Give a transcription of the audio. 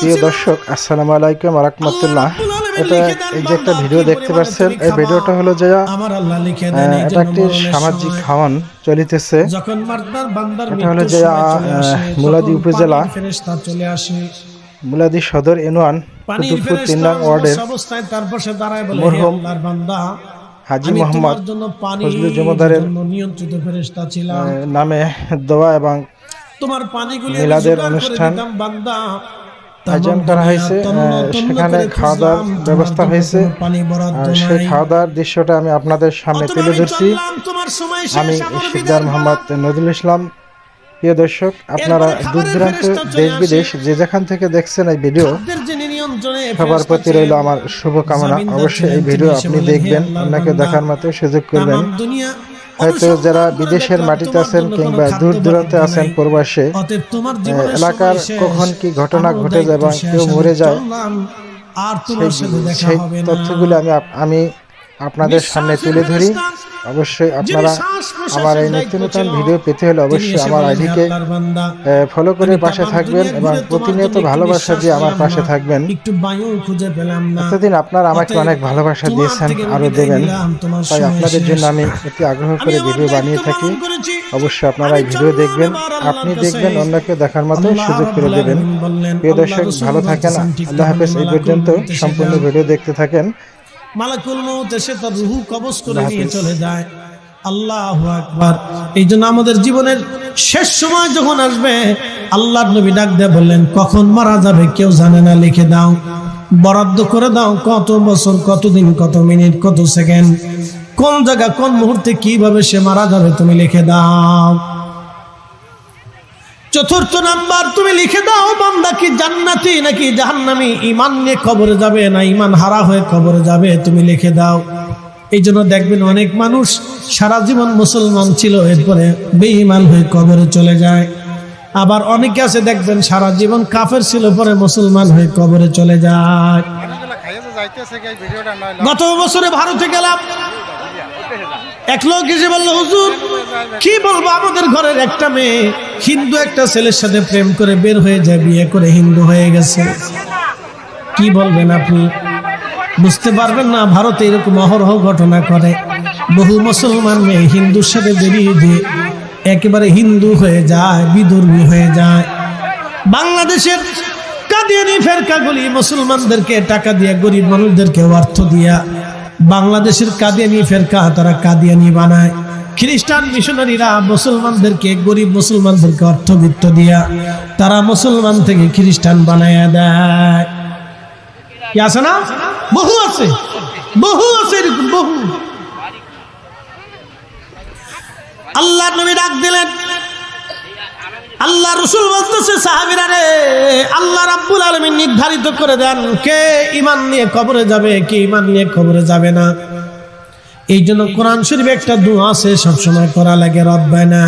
প্রিয় দর্শক আসসালামু আলাইকুম রাহমাতুল্লাহ। এটা এই যে একটা ভিডিও দেখতে পাচ্ছেন এই ভিডিওটা হলো যে এটা একটি সামাজিক খাওয়ান চলিতেছে। এটা হলো যে, মুলাদি উপজেলা। মুলাদি সদর ইউনিয়ন কুতুবপুর তিন নং ওয়ার্ডের মরহুম হাজি মোহাম্মদ ফজলুল জমাদারের নামে দোয়া এবং তোমার পানিগুলি মিলাদের অনুষ্ঠান বান্দা। আয়োজন করা হয়েছে সেখানে খাওয়া দাওয়ার ব্যবস্থা হয়েছে। সেই খাওয়া দাওয়ার দৃশ্যটা আমি আপনাদের সামনে তুলে ধরছি। আমি শিকদার মোহাম্মদ নজরুল ইসলাম। প্রিয় দর্শক আপনারা দূর দূরান্ত দেশ বিদেশ যে যেখান থেকে দেখছেন এই ভিডিও সবার প্রতি রইল আমার শুভকামনা। অবশ্যই এই ভিডিও আপনি দেখবেন আপনাকে দেখার মতো সুযোগ করবেন। হয়তো যারা বিদেশের মাটিতে আছেন কিংবা দূর দূরান্তে আছেন প্রবাসে এলাকার কখন কি ঘটনা ঘটে যায় বা কেউ মরে যায় চললাম, আর তোমার সাথে দেখা সেই হবে না। তথ্যগুলো আমি আমি আপনাদের সামনে তুলে ধরি। অবশ্যই আপনারা আমার এই নিত্য নতুন ভিডিও পেতে হলে অবশ্যই আমার আইডিকে ফলো করে পাশে থাকবেন এবং প্রতিনিয়ত ভালোবাসা দিয়ে আমার পাশে থাকবেন। এতদিন আপনারা আমাকে অনেক ভালোবাসা দিয়েছেন থেকে আরও দেবেন। তাই আপনাদের জন্য আমি অতি আগ্রহ করে ভিডিও বানিয়ে থাকি। অবশ্যই আপনারা এই ভিডিও দেখবেন আপনি দেখবেন অন্যকে দেখার মতো সুযোগ করে দেবেন। প্রিয় দর্শক ভালো থাকেন। আল্লাহ হাফেজ এই পর্যন্ত সম্পূর্ণ ভিডিও দেখতে থাকেন। মালাকুল মউত এসে তার রুহু কবজ করে নিয়ে চলে যায়। আল্লাহ আকবার। এই জন্য আমাদের জীবনের শেষ সময় যখন আসবে আল্লাহর নবী ডাক দিয়ে বললেন কখন মারা যাবে কেউ জানে না লিখে দাও। বরাদ্দ করে দাও কত বছর কত দিন কত মিনিট কত সেকেন্ড। কোন জায়গা কোন মুহূর্তে কীভাবে সে মারা যাবে তুমি লিখে দাও। চতুর্থ নাম্বার তুমি লিখে দাও বান্দা কি জান্নাতি নাকি জাহান্নামি? ইমান নিয়ে কবরে যাবে না ইমান হারা হয়ে কবরে যাবে তুমি লিখে দাও। এই জন্য দেখবেন অনেক মানুষ সারা জীবন মুসলমান ছিল এরপরে বেঈমান হয়ে কবরে চলে যায়। আবার অনেকে আছে দেখবেন সারা জীবন কাফের ছিল পরে মুসলমান হয়ে কবরে চলে যায়। গত বছরে ভারতে গেলাম এক লোক এসে বলল, হুজুর, কি বলব? আমাদের ঘরের একটা মেয়ে হিন্দু একটা ছেলের সাথে প্রেম করে বের হয়ে যায়, বিয়ে করে হিন্দু হয়ে গেছে। কি বলবেন আপনি? বুঝতে পারবেন না, ভারতে এরকম অহরহ ঘটনা করে বহু মুসলমান মেয়ে হিন্দুর সাথে বেরিয়ে দিয়ে একেবারে হিন্দু হয়ে যায়, বিধর্মী হয়ে যায়। বাংলাদেশের কাদিয়ানি ফেরকাগুলি মুসলমানদেরকে টাকা দিয়ে, গরিব মানুষদেরকে অর্থ দিয়া বাংলাদেশের কাদিয়ানি ফেরকা, তারা কাদিয়ানি বানায়। খ্রিস্টান মিশনারিরা মুসলমানদেরকে, গরিব মুসলমানদেরকে অর্থবিত্ত দিয়া, তারা মুসলমান থেকে খ্রিস্টান বানায় দেয়। কি আছে না? বহু আছে। বহু আছে বহু। আল্লাহ নবী ডাক দিলেন আল্লাহ রসুল বলতেছে, সাহাবিরা রে, আল্লাহ রাব্বুল আলমী নির্ধারিত করে দেন, কে ইমান নিয়ে কবরে যাবে, কে ইমান নিয়ে কবরে যাবে না। এই জন্য কোরআন শরীফে একটা দোয়া আছে, সবসময় করা লাগে, রব্বানা